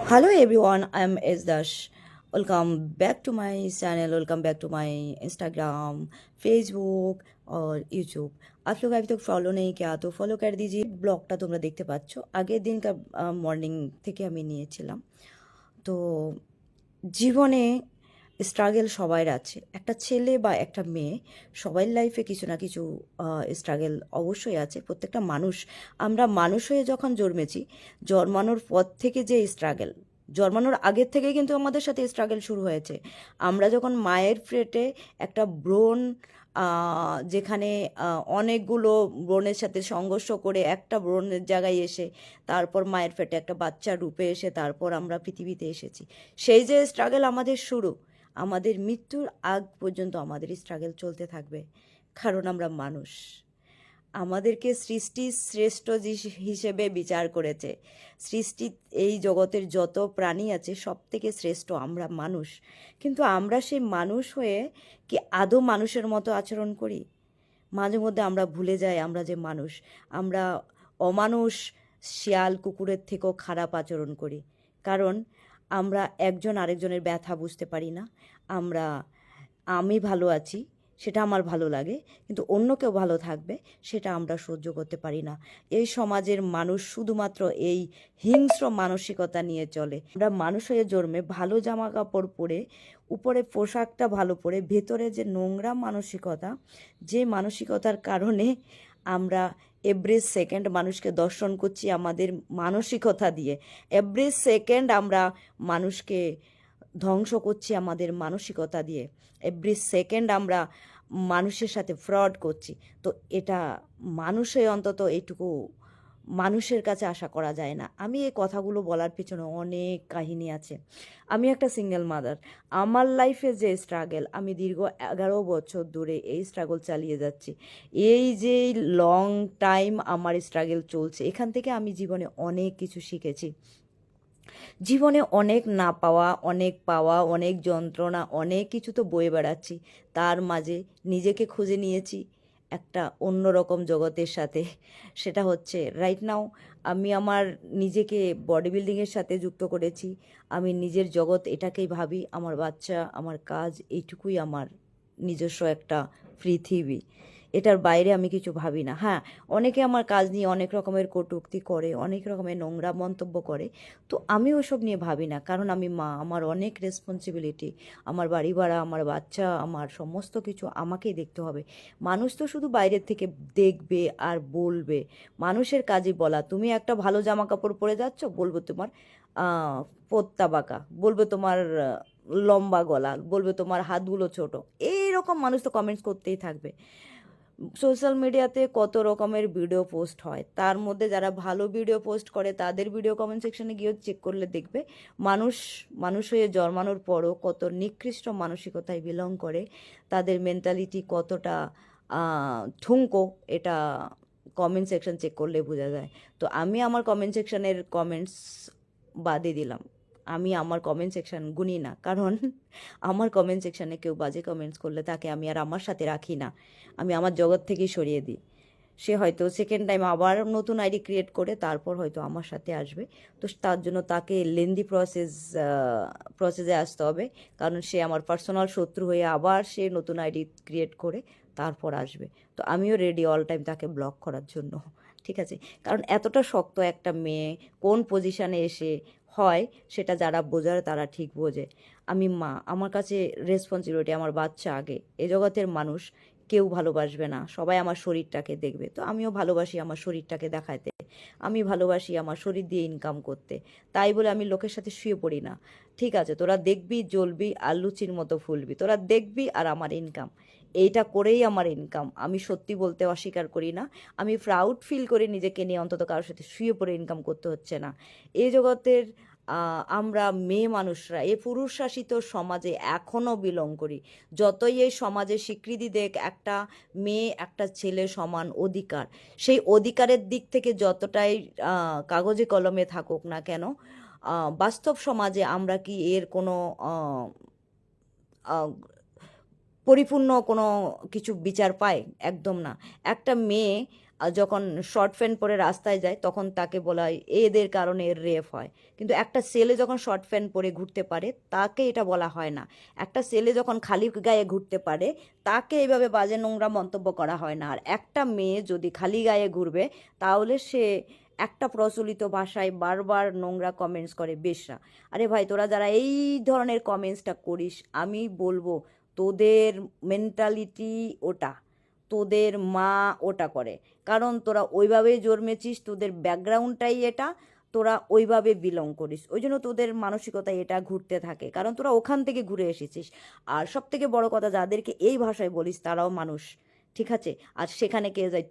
Hello everyone, I am S Dash. Welcome back to my channel, welcome back to my Instagram, Facebook और YouTube. आप लोग अभी तक follow नहीं किया तो ফলো করে দিজিয়ে ব্লগটা তোমরা দেখতে পাচ্ছ আগের দিনকার মর্নিং থেকে আমি নিয়েছিলাম তো জীবনে স্ট্রাগল সবার আছে। একটা ছেলে বা একটা মেয়ে সবার লাইফে কিছু না কিছু স্ট্রাগল অবশ্যই আছে। প্রত্যেকটা মানুষ, আমরা মানুষ হয়ে যখন জন্মেছি, জন্মানোর পর থেকে যে স্ট্রাগেল জন্মানোর আগের থেকে কিন্তু আমাদের সাথে স্ট্রাগল শুরু হয়েছে। আমরা যখন মায়ের পেটে একটা ব্রণ যেখানে অনেকগুলো ব্রণের সাথে সংঘর্ষ করে একটা ব্রণের জায়গায় এসে, তারপর মায়ের পেটে একটা বাচ্চা রূপে এসে, তারপর আমরা পৃথিবীতে এসেছি। সেই যে স্ট্রাগল আমাদের শুরু আমাদের মৃত্যুর আগ পর্যন্ত আমাদের স্ট্রাগল চলতে থাকবে, কারণ আমরা মানুষ। আমাদেরকে সৃষ্টির শ্রেষ্ঠ হিসেবে বিচার করেছে। সৃষ্টি এই জগতের যত প্রাণী আছে সব থেকে শ্রেষ্ঠ আমরা মানুষ। কিন্তু আমরা সেই মানুষ হয়ে কি আদৌ মানুষের মতো আচরণ করি? মাঝে মধ্যে আমরা ভুলে যাই আমরা যে মানুষ। আমরা অমানুষ, শিয়াল, কুকুরের থেকেও খারাপ আচরণ করি। কারণ আমরা একজন আরেকজনের ব্যথা বুঝতে পারি না। আমরা, আমি ভালো আছি, সেটা আমার ভালো লাগে, কিন্তু অন্য কেউ ভালো থাকবে, সেটা আমরা সহ্য করতে পারি না। এই সমাজের মানুষ শুধুমাত্র এই হিংস্র মানসিকতা নিয়ে চলে। আমরা মানুষ হয়ে জন্মে ভালো জামা কাপড় পরে, উপরে পোশাকটা ভালো পরে, ভেতরে যে নোংরা মানসিকতা, যে মানসিকতার কারণে আমরা এভরি সেকেন্ড মানুষকে দর্শন করছি আমাদের মানসিকতা দিয়ে। এভরি সেকেন্ড আমরা মানুষকে ধ্বংস করছি আমাদের মানসিকতা দিয়ে। এভরি সেকেন্ড আমরা মানুষের সাথে ফ্রড করছি। তো এটা মানুষে অন্তত এইটুকু মানুষের কাছে আশা করা যায় না। আমি এই কথাগুলো বলার পিছনে অনেক কাহিনী আছে। আমি একটা সিঙ্গেল মাদার আমার লাইফে যে স্ট্রাগল আমি দীর্ঘ এগারো বছর ধরে এই স্ট্রাগল চালিয়ে যাচ্ছি। এই যে লং টাইম আমার স্ট্রাগল চলছে, এখান থেকে আমি জীবনে অনেক কিছু শিখেছি। জীবনে অনেক না পাওয়া, অনেক পাওয়া, অনেক যন্ত্রণা, অনেক কিছু তো বয়ে বেড়াচ্ছি। তার মাঝে নিজেকে খুঁজে নিয়েছি একটা অন্যরকম জগতের সাথে, সেটা হচ্ছে রাইট নাও আমি আমার নিজেকে বডি বিল্ডিংয়ের সাথে যুক্ত করেছি, আমি নিজের জগৎ এটাকেই ভাবি, আমার বাচ্চা, আমার কাজ, এইটুকুই আমার নিজস্ব একটা পৃথিবী। এটার বাইরে আমি কিছু ভাবি না। হ্যাঁ অনেকে আমার কাজ নিয়ে অনেক রকমের কটূক্তি করে, অনেক রকমের নোংরা মন্তব্য করে। তো আমি ওসব নিয়ে ভাবি না, কারণ আমি মা, আমার অনেক রেসপন্সিবিলিটি আমার বাড়ি ভাড়া, আমার বাচ্চা, আমার সমস্ত কিছু আমাকেই দেখতে হবে। মানুষ তো শুধু বাইরের থেকে দেখবে আর বলবে। মানুষের কাজই বলা। তুমি একটা ভালো জামা কাপড় পরে যাচ্ছ, বলব তোমার পোত্তা বাঁকা, বলবে তোমার লম্বা গলা, বলবে তোমার হাতগুলো ছোট। এইরকম মানুষ তো কমেন্টস করতেই থাকবে। সোশ্যাল মিডিয়াতে কত রকমের ভিডিও পোস্ট হয়। তার মধ্যে যারা ভালো ভিডিও পোস্ট করে, তাদের ভিডিও কমেন্ট সেকশনে গিয়েও চেক করলে দেখবে মানুষ মানুষ হয়ে জন্মানোর পরও কত নিকৃষ্ট মানসিকতায় বিলং করে। তাদের মেন্টালিটি কতটা ঠুনকো এটা কমেন্ট সেকশন চেক করলে বোঝা যায়। তো আমি আমার কমেন্ট সেকশনের কমেন্টস বাদে দিলাম। আমি আমার কমেন্ট সেকশন গুনি না। কারণ আমার কমেন্ট সেকশনে কেউ বাজে কমেন্টস করলে তাকে আমি আর আমার সাথে রাখি না। আমি আমার জগৎ থেকেই সরিয়ে দিই। সে হয়তো সেকেন্ড টাইম আবার নতুন আইডি ক্রিয়েট করে, তারপর হয়তো আমার সাথে আসবে। তো তার জন্য তাকে লেন্দি প্রসেস প্রসেসে আসতে হবে। কারণ সে আমার পার্সোনাল শত্রু হয়ে আবার সে নতুন আইডি ক্রিয়েট করে তারপর আসবে। তো আমিও রেডি অল টাইম তাকে ব্লক করার জন্য। ঠিক আছে? কারণ এতটা শক্ত একটা মেয়ে কোন পজিশানে এসে হয় সেটা যারা বোঝার তারা ঠিক বোঝে। আমি মা, আমার কাছে রেসপন্সিবিলিটি আমার বাচ্চা আগে। এ জগতের মানুষ কেউ ভালোবাসবে না। সবাই আমার শরীরটাকে দেখবে। তো আমিও ভালোবাসি আমার শরীরটাকে দেখাতে। আমি ভালোবাসি আমার শরীর দিয়ে ইনকাম করতে। তাই বলে আমি লোকের সাথে শুয়ে পড়ি না। ঠিক আছে? তোরা দেখবি, জ্বলবি আর লুচির মতো ফুলবি। তোরা দেখবি আর আমার ইনকাম এইটা করেই আমার ইনকাম আমি সত্যি বলতে অস্বীকার করি না। আমি প্রাউড ফিল করি নিজেকে নিয়ে, অন্তত কারোর সাথে শুয়ে পড়ে ইনকাম করতে হচ্ছে না। এই জগতের আমরা মেয়ে মানুষরা এ পুরুষ শাসিত সমাজে এখনও বিলং করি। যতই এই সমাজে স্বীকৃতি দেখ, একটা মেয়ে, একটা ছেলে সমান অধিকার। সেই অধিকারের দিক থেকে যতটাই কাগজে কলমে থাকুক না কেন বাস্তব সমাজে আমরা কি এর কোনো পরিপূর্ণ কোনো কিছু বিচার পায়, একদম না। একটা মেয়ে যখন শর্ট প্যান্ট পরে রাস্তায় যায়, তখন তাকে বলা হয়, এদের কারণে এর রেপ হয়। কিন্তু একটা ছেলে যখন শর্ট প্যান্ট পরে ঘুরতে পারে, তাকে এটা বলা হয় না। একটা ছেলে যখন খালি গায়ে ঘুরতে পারে, তাকে এইভাবে বাজে নোংরা মন্তব্য করা হয় না। আর একটা মেয়ে যদি খালি গায়ে ঘুরবে, তাহলে সে একটা প্রচলিত ভাষায় বারবার নোংরা কমেন্টস করে বেশা আরে ভাই, তোরা যারা এই ধরনের কমেন্টসটা করিস, আমি বলব তোদের মেন্টালিটি ওটা, তোদের মা ওটা করে। কারণ তোরা ওইভাবেই জন্মেছিস, তোদের ব্যাকগ্রাউন্ডটাই এটা, তোরা ওইভাবে বিলং করিস। ওই জন্য তোদের মানসিকতা এটা ঘুরতে থাকে। কারণ তোরা ওখান থেকে ঘুরে এসেছিস। আর সব থেকে বড় কথা, যাদেরকে এই ভাষায় বলিস, তারাও মানুষ। ঠিক আছে? আর সেখানে কে যায়?